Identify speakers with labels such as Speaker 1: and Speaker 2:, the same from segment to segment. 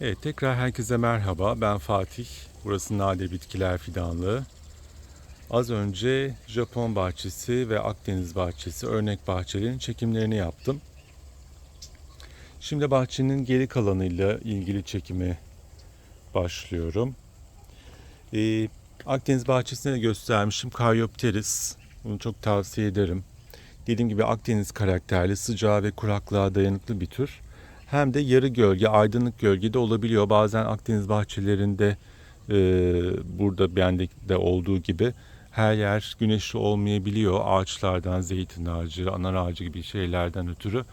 Speaker 1: Evet tekrar herkese merhaba. Ben Fatih. Burası Nade Bitkiler Fidanlığı. Az önce Japon bahçesi ve Akdeniz bahçesi örnek bahçelerin çekimlerini yaptım. Şimdi bahçenin geri kalanıyla ilgili çekime başlıyorum. Ee, Akdeniz bahçesine de göstermişim Caryopteris. Bunu çok tavsiye ederim. Dediğim gibi Akdeniz karakterli, sıcağa ve kuraklığa dayanıklı bir tür. Hem de yarı gölge, aydınlık gölgede olabiliyor. Bazen Akdeniz bahçelerinde e, burada bende de olduğu gibi her yer güneşli olmayabiliyor. Ağaçlardan, zeytin ağacı, anar ağacı gibi şeylerden ötürü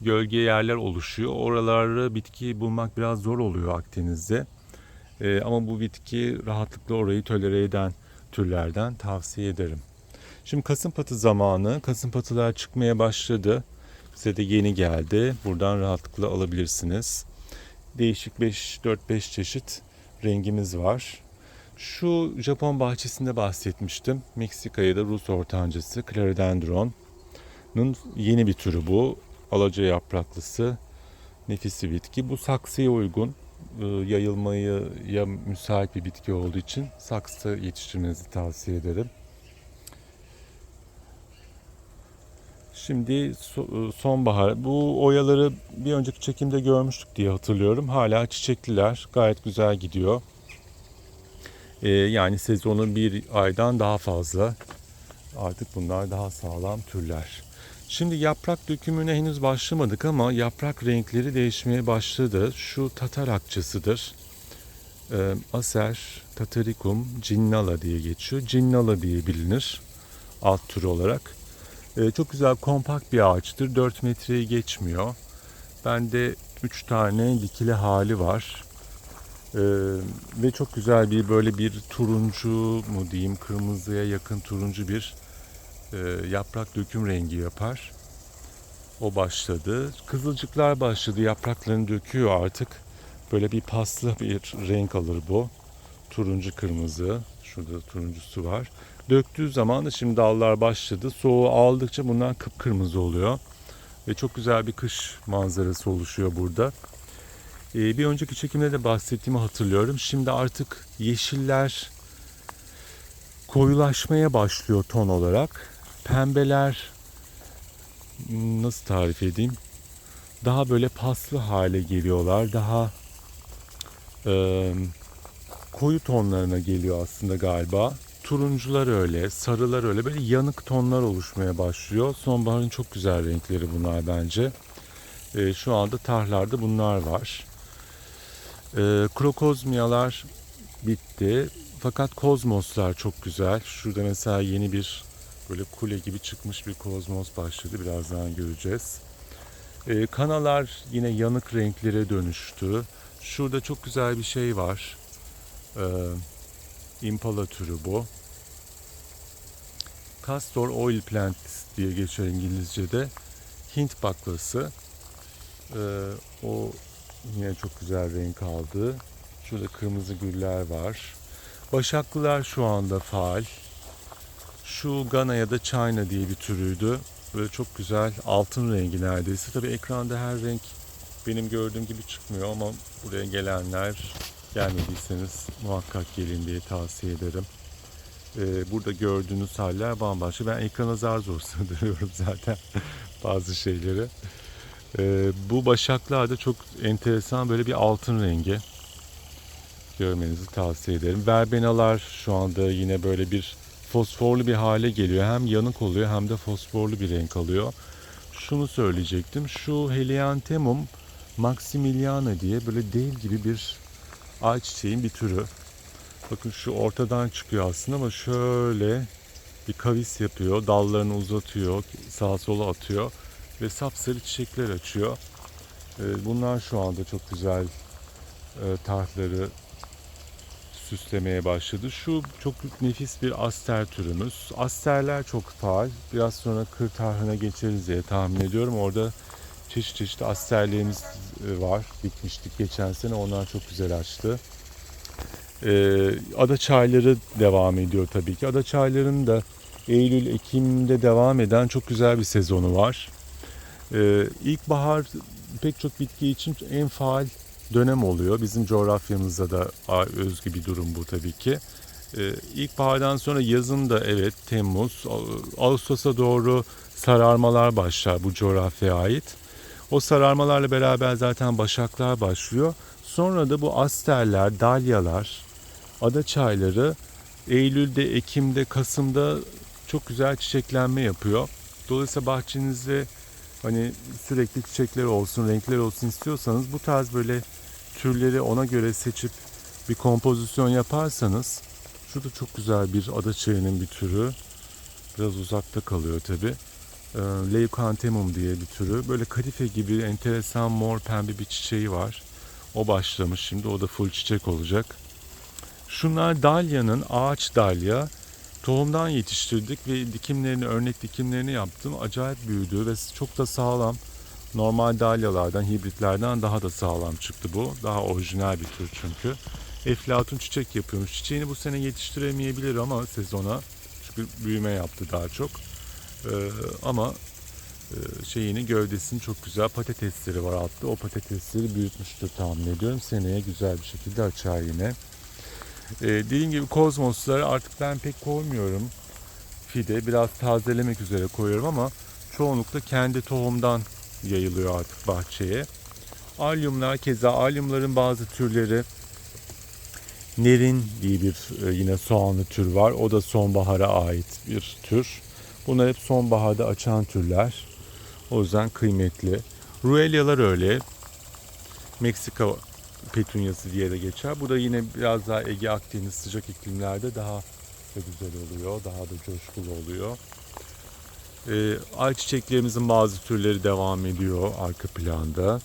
Speaker 1: gölge yerler oluşuyor. Oraları bitki bulmak biraz zor oluyor Akdeniz'de. E, ama bu bitki rahatlıkla orayı tolere eden türlerden tavsiye ederim. Şimdi kasım patı zamanı. Kasım patılar çıkmaya başladı. Size de yeni geldi. Buradan rahatlıkla alabilirsiniz. Değişik 5 4-5 çeşit rengimiz var. Şu Japon bahçesinde bahsetmiştim. Meksika'ya da Rus ortancası Clerodendron'un yeni bir türü bu. Alaca yapraklısı nefis bir bitki. Bu saksıya uygun e, yayılmayı ya müsait bir bitki olduğu için saksı yetiştirmenizi tavsiye ederim. Şimdi so- sonbahar. Bu oyaları bir önceki çekimde görmüştük diye hatırlıyorum. Hala çiçekliler. Gayet güzel gidiyor. Ee, yani sezonun bir aydan daha fazla. Artık bunlar daha sağlam türler. Şimdi yaprak dökümüne henüz başlamadık ama yaprak renkleri değişmeye başladı. Şu tatar akçasıdır. Ee, Acer tataricum cinnala diye geçiyor. Cinnala diye bilinir alt türü olarak. Ee, çok güzel kompakt bir ağaçtır. 4 metreyi geçmiyor. Bende 3 tane dikili hali var. Ee, ve çok güzel bir böyle bir turuncu mu diyeyim kırmızıya yakın turuncu bir e, yaprak döküm rengi yapar. O başladı. Kızılcıklar başladı. Yapraklarını döküyor artık. Böyle bir paslı bir renk alır bu. Turuncu kırmızı. Şurada turuncusu var. Döktüğü zaman da şimdi dallar başladı. Soğuğu aldıkça bunlar kıpkırmızı oluyor. Ve çok güzel bir kış manzarası oluşuyor burada. Ee, bir önceki çekimde de bahsettiğimi hatırlıyorum. Şimdi artık yeşiller koyulaşmaya başlıyor ton olarak. Pembeler nasıl tarif edeyim? Daha böyle paslı hale geliyorlar. Daha e, koyu tonlarına geliyor aslında galiba. Turuncular öyle, sarılar öyle böyle yanık tonlar oluşmaya başlıyor. Sonbaharın çok güzel renkleri bunlar bence. E, şu anda tarhlarda bunlar var. E, krokozmiyalar bitti. Fakat kozmoslar çok güzel. Şurada mesela yeni bir böyle kule gibi çıkmış bir kozmos başladı. Birazdan göreceğiz. E, kanalar yine yanık renklere dönüştü. Şurada çok güzel bir şey var. Ee, Impala türü bu. Castor oil plant diye geçiyor İngilizce'de. Hint baklası. Ee, o yine çok güzel renk aldı. Şurada kırmızı güller var. Başaklılar şu anda faal. Şu Gana ya da China diye bir türüydü. Böyle çok güzel altın rengi neredeyse. Tabii ekranda her renk benim gördüğüm gibi çıkmıyor ama buraya gelenler gelmediyseniz muhakkak gelin diye tavsiye ederim. Ee, burada gördüğünüz haller bambaşka. Ben ekrana zar zor sığdırıyorum zaten bazı şeyleri. Ee, bu başaklar da çok enteresan böyle bir altın rengi. Görmenizi tavsiye ederim. Verbenalar şu anda yine böyle bir fosforlu bir hale geliyor. Hem yanık oluyor hem de fosforlu bir renk alıyor. Şunu söyleyecektim. Şu Helianthemum Maximiliana diye böyle dev gibi bir ayçiçeğin bir türü. Bakın şu ortadan çıkıyor aslında ama şöyle bir kavis yapıyor. Dallarını uzatıyor. Sağa sola atıyor. Ve sapsarı çiçekler açıyor. Ee, Bunlar şu anda çok güzel e, tarhları süslemeye başladı. Şu çok nefis bir aster türümüz. Asterler çok faal. Biraz sonra kır tarhına geçeriz diye tahmin ediyorum. Orada çeşit çeşit asterlerimiz var. Dikmiştik geçen sene. Onlar çok güzel açtı. Ee, ada çayları devam ediyor tabii ki. Ada çaylarının da Eylül, Ekim'de devam eden çok güzel bir sezonu var. Ee, ilkbahar pek çok bitki için en faal dönem oluyor. Bizim coğrafyamızda da özgü bir durum bu tabii ki. Ee, İlkbahardan sonra yazın da evet Temmuz, Ağ- Ağustos'a doğru sararmalar başlar bu coğrafyaya ait. O sararmalarla beraber zaten başaklar başlıyor. Sonra da bu asterler, dalyalar, ada çayları Eylül'de, Ekim'de, Kasım'da çok güzel çiçeklenme yapıyor. Dolayısıyla bahçenizde hani sürekli çiçekler olsun, renkler olsun istiyorsanız bu tarz böyle türleri ona göre seçip bir kompozisyon yaparsanız şurada çok güzel bir ada çayının bir türü. Biraz uzakta kalıyor tabi. Leucanthemum diye bir türü. Böyle kadife gibi enteresan mor pembe bir çiçeği var. O başlamış şimdi. O da full çiçek olacak. Şunlar dalyanın ağaç dalya. Tohumdan yetiştirdik ve dikimlerini, örnek dikimlerini yaptım. Acayip büyüdü ve çok da sağlam. Normal dalyalardan, hibritlerden daha da sağlam çıktı bu. Daha orijinal bir tür çünkü. Eflatun çiçek yapıyormuş. Çiçeğini bu sene yetiştiremeyebilir ama sezona. Çünkü büyüme yaptı daha çok. Ee, ama e, şeyini gövdesini çok güzel patatesleri var altta. O patatesleri büyütmüştür tahmin ediyorum. Seneye güzel bir şekilde açar yine. Ee, dediğim gibi kozmosları artık ben pek koymuyorum. Fide biraz tazelemek üzere koyuyorum ama çoğunlukla kendi tohumdan yayılıyor artık bahçeye. Alyumlar keza alyumların bazı türleri Nerin diye bir e, yine soğanlı tür var. O da sonbahara ait bir tür. Bunlar hep sonbaharda açan türler. O yüzden kıymetli. Ruelyalar öyle. Meksika petunyası diye de geçer. Bu da yine biraz daha Ege Akdeniz sıcak iklimlerde daha da güzel oluyor. Daha da coşkulu oluyor. Ee, ayçiçeklerimizin bazı türleri devam ediyor arka planda.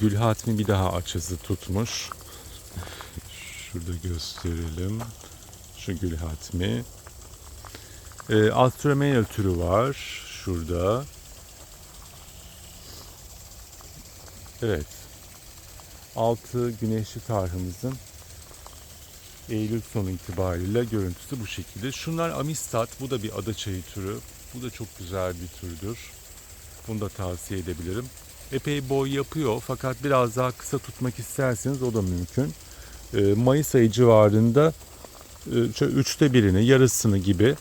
Speaker 1: Gül hatmi bir daha açızı tutmuş. Şurada gösterelim. Şu gül hatmi. E, Astromeyer türü var. Şurada. Evet. Altı güneşli tarhımızın Eylül sonu itibariyle görüntüsü bu şekilde. Şunlar amistat. Bu da bir ada çayı türü. Bu da çok güzel bir türdür. Bunu da tavsiye edebilirim. Epey boy yapıyor fakat biraz daha kısa tutmak isterseniz o da mümkün. Ee, Mayıs ayı civarında e, üçte birini, yarısını gibi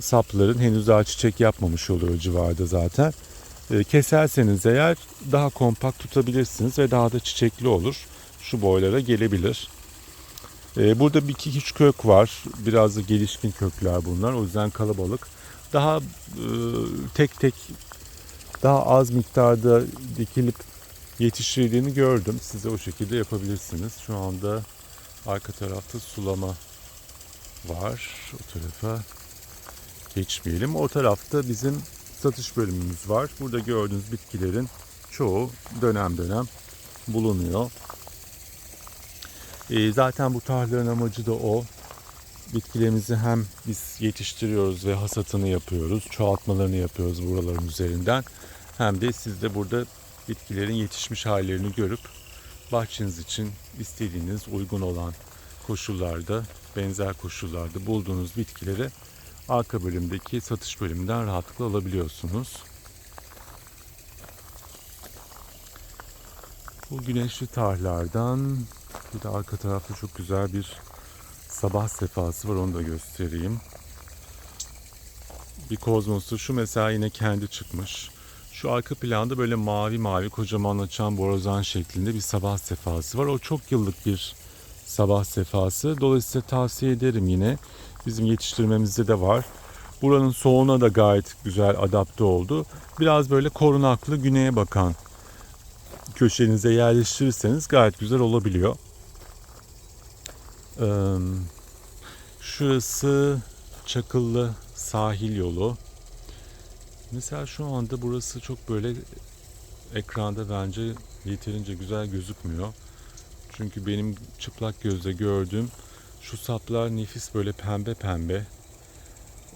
Speaker 1: sapların henüz daha çiçek yapmamış oluyor civarda zaten. E, Keserseniz eğer daha kompakt tutabilirsiniz ve daha da çiçekli olur. Şu boylara gelebilir. E, Burada bir iki üç kök var. Biraz da gelişkin kökler bunlar. O yüzden kalabalık. Daha e, tek tek daha az miktarda dikilip yetiştirildiğini gördüm. Siz de o şekilde yapabilirsiniz. Şu anda arka tarafta sulama var. O tarafa geçmeyelim. O tarafta bizim satış bölümümüz var. Burada gördüğünüz bitkilerin çoğu dönem dönem bulunuyor. Ee, zaten bu tarlaların amacı da o. Bitkilerimizi hem biz yetiştiriyoruz ve hasatını yapıyoruz, çoğaltmalarını yapıyoruz buraların üzerinden. Hem de siz de burada bitkilerin yetişmiş hallerini görüp bahçeniz için istediğiniz uygun olan koşullarda, benzer koşullarda bulduğunuz bitkileri arka bölümdeki satış bölümünden rahatlıkla alabiliyorsunuz. Bu güneşli tarlardan bir de arka tarafta çok güzel bir sabah sefası var onu da göstereyim. Bir kozmosu şu mesela yine kendi çıkmış. Şu arka planda böyle mavi mavi kocaman açan borazan şeklinde bir sabah sefası var. O çok yıllık bir sabah sefası. Dolayısıyla tavsiye ederim yine. Bizim yetiştirmemizde de var. Buranın soğuğuna da gayet güzel adapte oldu. Biraz böyle korunaklı güneye bakan köşenize yerleştirirseniz gayet güzel olabiliyor. Şurası Çakıllı sahil yolu. Mesela şu anda burası çok böyle ekranda bence yeterince güzel gözükmüyor. Çünkü benim çıplak gözle gördüğüm şu saplar nefis böyle pembe pembe.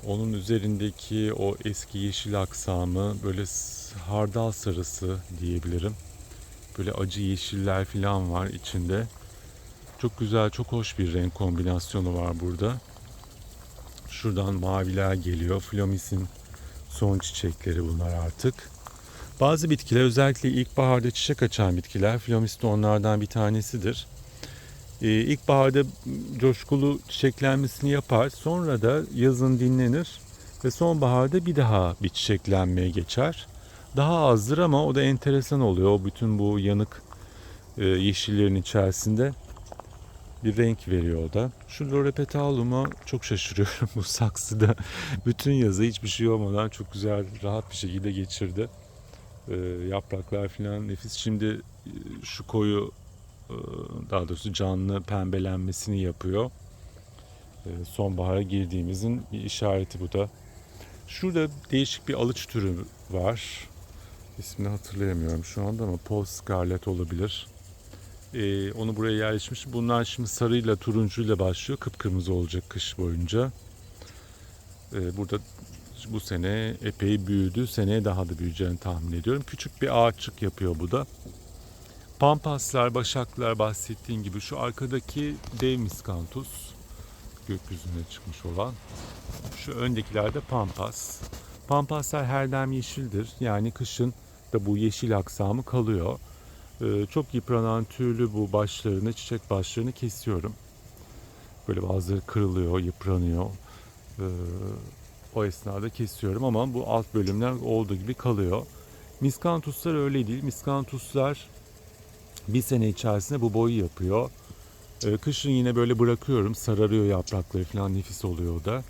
Speaker 1: Onun üzerindeki o eski yeşil aksamı böyle hardal sarısı diyebilirim. Böyle acı yeşiller falan var içinde. Çok güzel, çok hoş bir renk kombinasyonu var burada. Şuradan maviler geliyor. Flomis'in son çiçekleri bunlar artık. Bazı bitkiler özellikle ilkbaharda çiçek açan bitkiler. Flomista onlardan bir tanesidir. Ee, ilkbaharda coşkulu çiçeklenmesini yapar. Sonra da yazın dinlenir ve sonbaharda bir daha bir çiçeklenmeye geçer. Daha azdır ama o da enteresan oluyor. Bütün bu yanık e, yeşillerin içerisinde bir renk veriyor o da. Şu Lorepetalum'a çok şaşırıyorum bu saksıda. Bütün yazı hiçbir şey olmadan çok güzel, rahat bir şekilde geçirdi. Ee, yapraklar falan nefis. Şimdi e, şu koyu e, daha doğrusu canlı pembelenmesini yapıyor. E, sonbahara girdiğimizin bir işareti bu da. Şurada değişik bir alıç türü var. İsmini hatırlayamıyorum şu anda ama Paul Scarlet olabilir. Ee, onu buraya yerleşmiş. Bunlar şimdi sarıyla turuncuyla başlıyor. Kıpkırmızı olacak kış boyunca. Ee, burada bu sene epey büyüdü. Seneye daha da büyüyeceğini tahmin ediyorum. Küçük bir ağaççık yapıyor bu da. Pampaslar, başaklar bahsettiğim gibi şu arkadaki dev miskantus gökyüzüne çıkmış olan. Şu öndekiler de pampas. Pampaslar her daim yeşildir. Yani kışın da bu yeşil aksamı kalıyor. Ee, çok yıpranan türlü bu başlarını, çiçek başlarını kesiyorum. Böyle bazıları kırılıyor, yıpranıyor. Ee, o esnada kesiyorum ama bu alt bölümler olduğu gibi kalıyor. Miskantuslar öyle değil. Miskantuslar bir sene içerisinde bu boyu yapıyor. Ee, kışın yine böyle bırakıyorum. Sararıyor yaprakları falan nefis oluyor da.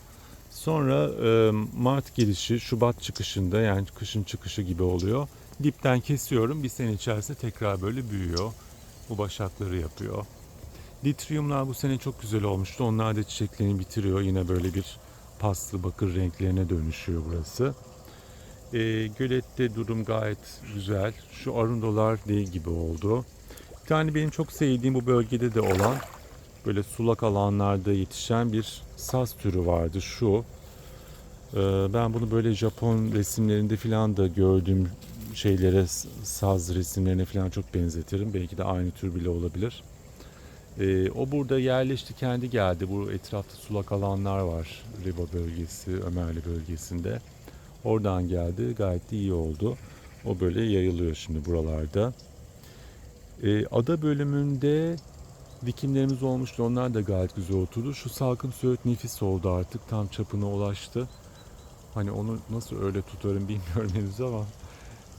Speaker 1: Sonra e, Mart girişi, Şubat çıkışında yani kışın çıkışı gibi oluyor. Dipten kesiyorum. Bir sene içerisinde tekrar böyle büyüyor. Bu başakları yapıyor. Litriumlar bu sene çok güzel olmuştu. Onlar da çiçeklerini bitiriyor. Yine böyle bir paslı bakır renklerine dönüşüyor burası. E, gölette durum gayet güzel. Şu arundolar değil gibi oldu. Bir tane benim çok sevdiğim bu bölgede de olan böyle sulak alanlarda yetişen bir saz türü vardı şu. Ee, Ben bunu böyle Japon resimlerinde falan da gördüğüm şeylere, saz resimlerine falan çok benzetirim. Belki de aynı tür bile olabilir. Ee, o burada yerleşti, kendi geldi. Bu etrafta sulak alanlar var. Riva bölgesi, Ömerli bölgesinde. Oradan geldi, gayet de iyi oldu. O böyle yayılıyor şimdi buralarda. Ee, ada bölümünde dikimlerimiz olmuştu. Onlar da gayet güzel oturdu. Şu salkım söğüt nefis oldu artık. Tam çapına ulaştı. Hani onu nasıl öyle tutarım bilmiyorum henüz ama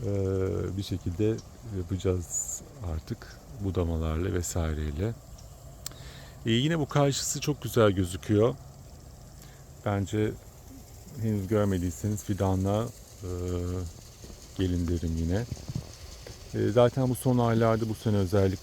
Speaker 1: eee, bir şekilde yapacağız artık budamalarla vesaireyle. Ee, yine bu karşısı çok güzel gözüküyor. Bence henüz görmediyseniz fidanla eee, gelin derim yine. Ee, zaten bu son aylarda bu sene özellikle